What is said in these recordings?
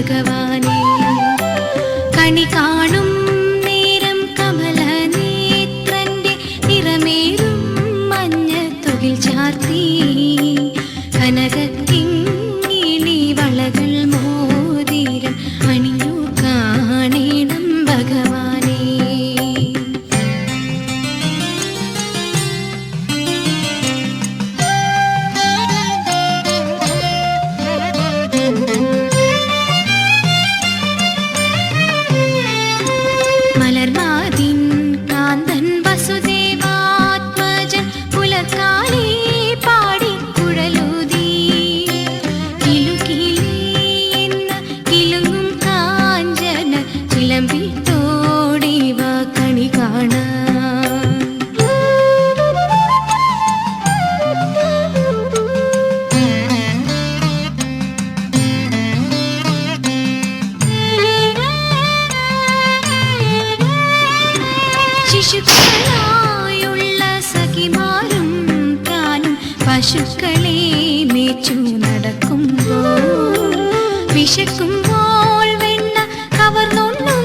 ഭഗവാനെ. കണി കാണും പശുക്കളെ മേച്ചു നടക്കുമ്പോൾ വിശക്കുമ്പോൾ വെണ്ണ കവർന്നുണ്ണും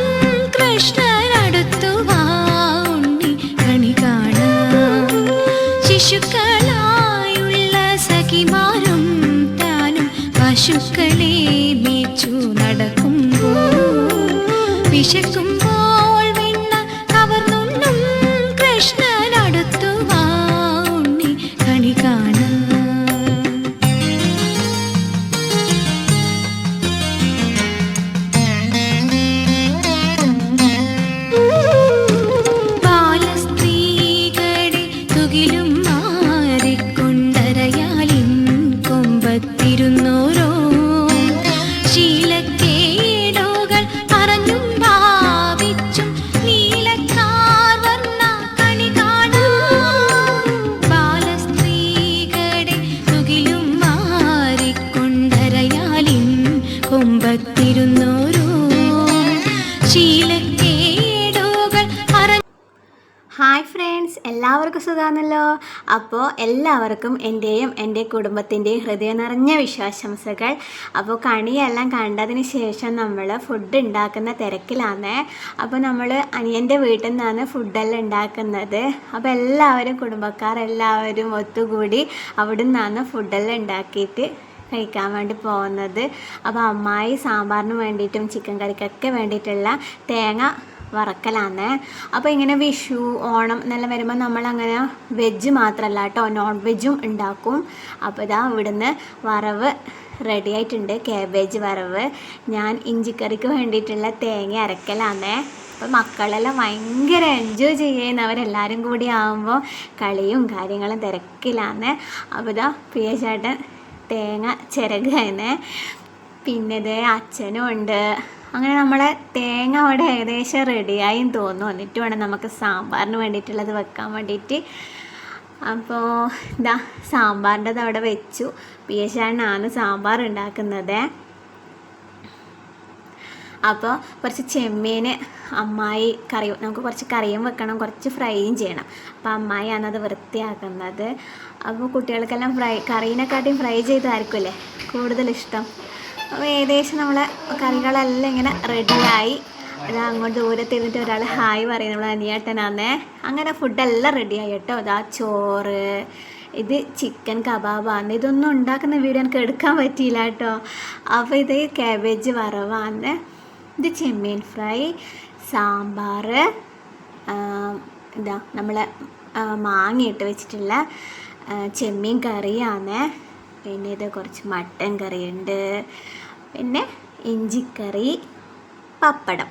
കൃഷ്ണൻ അടുത്തു വാണ്ണി കണി കാണാം. ശിശുക്കളായുള്ള സഖിമാരും താനും പശുക്കളെ മേച്ചു നടക്കുമ്പോൾ വിശക്കുമ്പോൾ എല്ലാവർക്കും സുഖമാണല്ലോ അപ്പോൾ എല്ലാവർക്കും എന്റെയും എന്റെ കുടുംബത്തിന്റെയും ഹൃദയം നിറഞ്ഞ വിശ്വാസംസകൾ. അപ്പോൾ കണിയെല്ലാം കണ്ടതിന് ശേഷം നമ്മൾ ഫുഡ് ഉണ്ടാക്കുന്ന തിരക്കിലാണ് അപ്പോൾ നമ്മൾ അനിയന്റെ വീട്ടിൽ നിന്നാണ് ഫുഡെല്ലാം ഉണ്ടാക്കുന്നത്. അപ്പോൾ എല്ലാവരും കുടുംബക്കാർ എല്ലാവരും ഒത്തുകൂടി അവിടെ നിന്നാണ് ഫുഡെല്ലാം ഉണ്ടാക്കിയിട്ട് കഴിക്കാൻ വേണ്ടി പോകുന്നത്. അപ്പോൾ അമ്മായി സാമ്പാറിന് വേണ്ടിയിട്ടും ചിക്കൻ കറിക്കൊക്കെ വേണ്ടിയിട്ടുള്ള തേങ്ങ വറക്കലാണ് അപ്പോൾ ഇങ്ങനെ വിഷു ഓണം എന്നെല്ലാം വരുമ്പോൾ നമ്മൾ അങ്ങനെ വെജ് മാത്രമല്ല കേട്ടോ നോൺ വെജും ഉണ്ടാക്കും അപ്പോൾ ഇതാ ഇവിടുന്ന് വറവ് റെഡി ആയിട്ടുണ്ട്. കാബേജ് വറവ്. ഞാൻ ഇഞ്ചിക്കറിക്ക് വേണ്ടിയിട്ടുള്ള തേങ്ങ അരക്കലാണ് അപ്പോൾ മക്കളെല്ലാം ഭയങ്കര എൻജോയ് ചെയ്യുന്നവരെല്ലാവരും കൂടി ആകുമ്പോൾ കളിയും കാര്യങ്ങളും തിരക്കിലാന്ന്. അപ്പോൾ ഇതാ പ്രിയ ചേട്ടൻ തേങ്ങ ചിരകുന്നേ. പിന്നെ ഇത് അച്ഛനും ഉണ്ട്. അങ്ങനെ നമ്മളെ തേങ്ങ അവിടെ ഏകദേശം റെഡിയായും തോന്നുന്നു. എന്നിട്ട് വേണം നമുക്ക് സാമ്പാറിന് വേണ്ടിയിട്ടുള്ളത് വെക്കാൻ വേണ്ടിയിട്ട്. അപ്പോൾ ഇതാ സാമ്പാറിന്റെ അവിടെ വെച്ചു. പി എസ് ആണ് സാമ്പാർ ഉണ്ടാക്കുന്നത്. അപ്പോൾ കുറച്ച് ചെമ്മീൻ അമ്മായി കറി നമുക്ക് കുറച്ച് കറിയും വെക്കണം കുറച്ച് ഫ്രൈയും ചെയ്യണം. അപ്പോൾ അമ്മായിയാണ് അത് വൃത്തിയാക്കുന്നത്. അപ്പോൾ കുട്ടികൾക്കെല്ലാം ഫ്രൈ കറീനെക്കാട്ടിയും ഫ്രൈ ചെയ്തായിരിക്കുമല്ലേ? കൂടുതൽ ഇഷ്ടം. അപ്പോൾ ഏകദേശം നമ്മളെ കറികളെല്ലാം ഇങ്ങനെ റെഡിയായി. അത് അങ്ങോട്ട് ദൂരത്തിരുന്നിട്ട് ഒരാൾ ഹായ് പറയും നമ്മൾ അനിയേട്ടനാന്നേ. അങ്ങനെ ഫുഡെല്ലാം റെഡിയായി കേട്ടോ. ഇതാ ചോറ് ഇത് ചിക്കൻ കബാബാണ് ഇതൊന്നും ഉണ്ടാക്കുന്ന വീഡിയോ എനിക്ക് എടുക്കാൻ പറ്റിയില്ല കേട്ടോ. അപ്പോൾ ഇത് കാബേജ് വറവാണ് ഇത് ചെമ്മീൻ ഫ്രൈ സാമ്പാർ ഇതാ നമ്മളെ മാങ്ങ ഇട്ട് വെച്ചിട്ടുള്ള ചെമ്മീൻ കറിയാണ് പിന്നെ ഇത് കുറച്ച് മട്ടൻ കറിയുണ്ട്. പിന്നെ ഇഞ്ചിക്കറി പപ്പടം.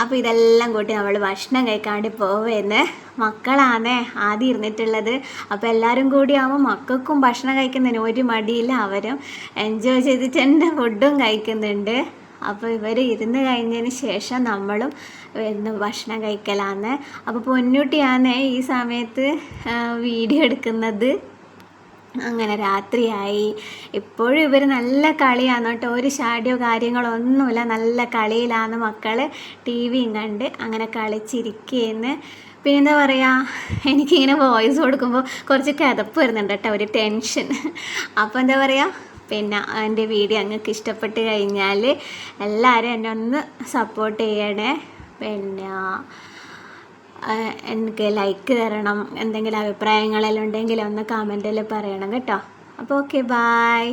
അപ്പോൾ ഇതെല്ലാം കൂട്ടി നമ്മൾ ഭക്ഷണം കഴിക്കാണ്ട് പോവേന്ന്. മക്കളാണേ ആദ്യം ഇരുന്നിട്ടുള്ളത്. അപ്പോൾ എല്ലാവരും കൂടി ആകുമ്പോൾ മക്കൾക്കും ഭക്ഷണം കഴിക്കുന്നതിന് ഒരു മടിയില്ല. അവരും എൻജോയ് ചെയ്തിട്ട് ഫുഡും കഴിക്കുന്നുണ്ട്. അപ്പോൾ ഇവർ ഇരുന്ന് കഴിഞ്ഞതിന് ശേഷം നമ്മളും ഇരുന്ന് ഭക്ഷണം കഴിക്കലാന്ന്. അപ്പോൾ പൊന്നൂട്ടിയാണ് ഈ സമയത്ത് വീഡിയോ എടുക്കുന്നത്. അങ്ങനെ രാത്രിയായി. ഇപ്പോഴും ഇവർ നല്ല കളിയാണ് കേട്ടോ. ഒരു ഷാഡിയോ കാര്യങ്ങളോ ഒന്നുമില്ല. നല്ല കളിയിലാണ് മക്കൾ ടി വിയും കണ്ട് അങ്ങനെ കളിച്ചിരിക്കുകയെന്ന് പിന്നെ എന്താ പറയുക എനിക്കിങ്ങനെ വോയിസ് കൊടുക്കുമ്പോൾ കുറച്ച് കിതപ്പ് വരുന്നുണ്ട് കേട്ടോ ഒരു ടെൻഷൻ. അപ്പോൾ എന്താ പറയുക പിന്നെ എന്റെ വീഡിയോ അങ്ങക്ക് ഇഷ്ടപ്പെട്ട് കഴിഞ്ഞാൽ എല്ലാവരും എന്നെ ഒന്ന് സപ്പോർട്ട് ചെയ്യണേ. പിന്നെ എനിക്ക് ലൈക്ക് തരണം എന്തെങ്കിലും അഭിപ്രായങ്ങളെല്ലാം ഉണ്ടെങ്കിൽ ഒന്ന് കമന്റിൽ പറയണം കേട്ടോ. അപ്പോൾ ഓക്കെ ബായ്